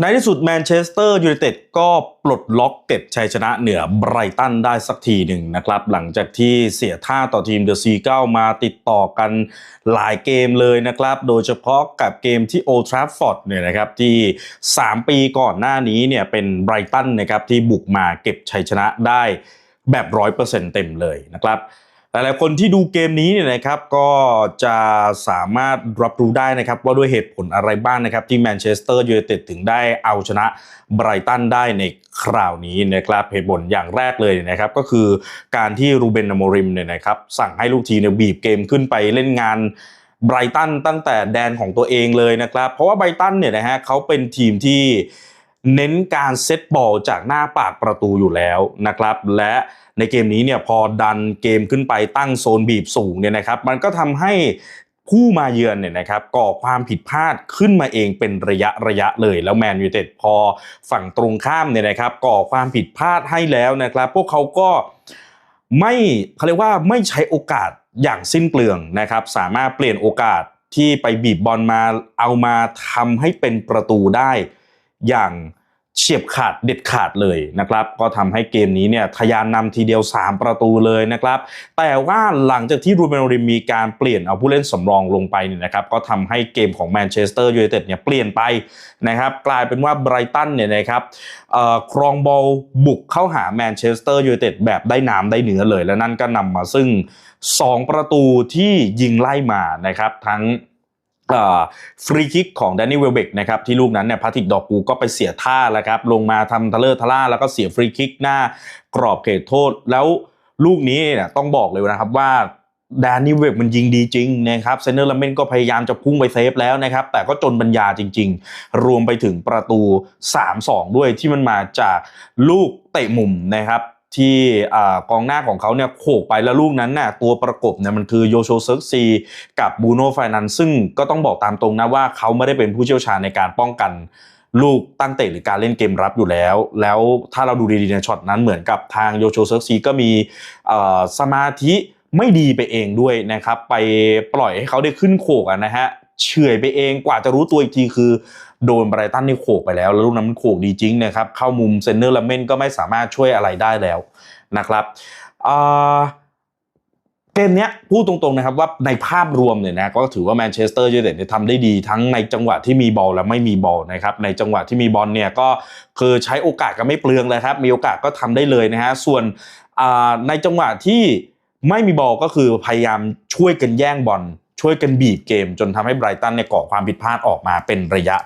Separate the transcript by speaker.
Speaker 1: ในที่สุดแมนเชสเตอร์ยูไนเต็ดก็ปลดล็อกเก็บชัยชนะเหนือไบรตันได้สักทีหนึ่งนะครับ หลังจากที่เสียท่าต่อทีมเดอะซีเก้ามาติดต่อกันหลายเกมเลยนะครับ โดยเฉพาะกับเกมที่โอทราฟฟอร์ดเนี่ยนะครับที่ 3 ปีก่อนหน้านี้เนี่ยเป็นไบรตันนะครับที่บุกมาเก็บชัยชนะได้แบบร้อยเปอร์เซ็นต์เต็มเลยนะครับ หลายๆคนที่ดูเกมนี้เนี่ยนะครับก็จะสามารถรับรู้ได้นะครับว่าด้วยเหตุผลอะไรบ้างนะครับที่แมนเชสเตอร์ยูไนเต็ดถึงได้เอาชนะไบรตันได้ในคราวนี้นะครับเหตุผลอย่างแรกเลยนะครับก็คือการที่รูเบนอโมริมเนี่ยนะครับสั่งให้ลูกทีมเนี่ยบีบเกมขึ้นไปเล่นงานไบรตันตั้งแต่แดนของตัวเองเลยนะครับเพราะว่าไบรตันเนี่ยนะฮะเขาเป็นทีมที่ เน้นการเซตบอลจากหน้าปากประตูอยู่แล้วนะครับ และในเกมนี้เนี่ยพอดันเกมขึ้นไปตั้งโซนบีบสูงเนี่ยนะครับ มันก็ทำให้ผู้มาเยือนเนี่ยนะครับก่อความผิดพลาดขึ้นมาเองเป็นระยะระยะเลย แล้วแมนยูเต็ดพอฝั่งตรงข้ามเนี่ยนะครับก่อความผิดพลาดให้แล้วนะครับ พวกเขาก็ไม่เขาเรียกว่าไม่ใช้โอกาสอย่างสิ้นเปลืองนะครับ สามารถเปลี่ยนโอกาสที่ไปบีบบอลมาเอามาทำให้เป็นประตูได้ อย่างเฉียบขาดเด็ดขาดเลยนะครับก็ทำให้เกมนี้เนี่ยทะยานนำทีเดียว 3 ประตูเลยนะครับ แต่ว่าหลังจากที่รูเบนโอริมมีการเปลี่ยนเอาผู้เล่นสำรองลงไปเนี่ยนะครับก็ทำให้เกมของแมนเชสเตอร์ยูไนเต็ดเนี่ยเปลี่ยนไปนะครับกลายเป็นว่าไบรตันเนี่ยนะครับครองบอลบุกเข้าหาแมนเชสเตอร์ยูไนเต็ดแบบได้น้ำได้เนื้อเลย และนั่นก็นำมาซึ่ง 2 ประตูที่ยิงไล่มานะครับทั้ง ฟรีคิกของแดนนี่เวลเบกนะครับที่ลูกนั้นเนี่ยพาติกดอกกูก็ไปเสียท่าแล้วครับลงมาทำทะเลอร์ทะล่าแล้วก็เสียฟรีคิกหน้ากรอบเขตโทษ แล้วลูกนี้เนี่ยต้องบอกเลยนะครับว่าแดนนี่เวลมันยิงดีจริงนะครับเซนเนอร์ลาเมนก็พยายามจะพุ่งไปเซฟแล้วนะครับ แต่ก็จนปัญญาจริง ๆ รวมไปถึงประตู 3-2 ด้วยที่มันมาจากลูกเตะมุมนะครับ ที่กองหน้าของเขาเนี่ยโขกไปแล้วลูกนั้นน่ะตัวประกบเนี่ยมันคือโยโชเซิร์กซีกับบูโน่ไฟนันซึ่งก็ต้องบอกตามตรงนะว่าเขาไม่ได้เป็นผู้เชี่ยวชาญในการป้องกันลูกตั้งเตะหรือการเล่นเกมรับอยู่แล้ว แล้วถ้าเราดูดีๆในช็อตนั้นเหมือนกับทางโยโชเซิร์กซีก็มีสมาธิไม่ดีไปเองด้วยนะครับ ไปปล่อยให้เขาได้ขึ้นโขกนะฮะเฉื่อยไปเองกว่าจะรู้ตัวอีกทีคือ โดนไบรตันนี่โขกไปแล้ว แล้วลูกนั้นมันโขกดีจริงนะครับ เข้ามุมเซนเนอร์ลาเมนก็ไม่สามารถช่วยอะไรได้แล้วนะครับเกมนี้พูดตรงๆนะครับว่าในภาพรวมเนี่ยนะก็ถือว่าแมนเชสเตอร์ยูไนเต็ดทำได้ดีทั้งในจังหวะที่มีบอลและไม่มีบอลนะครับในจังหวะที่มีบอลเนี่ยก็คือใช้โอกาสก็ไม่เปลืองเลยครับ มีโอกาสก็ทำได้เลยนะฮะส่วนในจังหวะที่ไม่มีบอลก็คือพยายามช่วยกันแย่งบอลช่วยกันบีบเกม จนทำให้ไบรตันเนี่ยก่อความผิดพลาดออกมาเป็นระยะ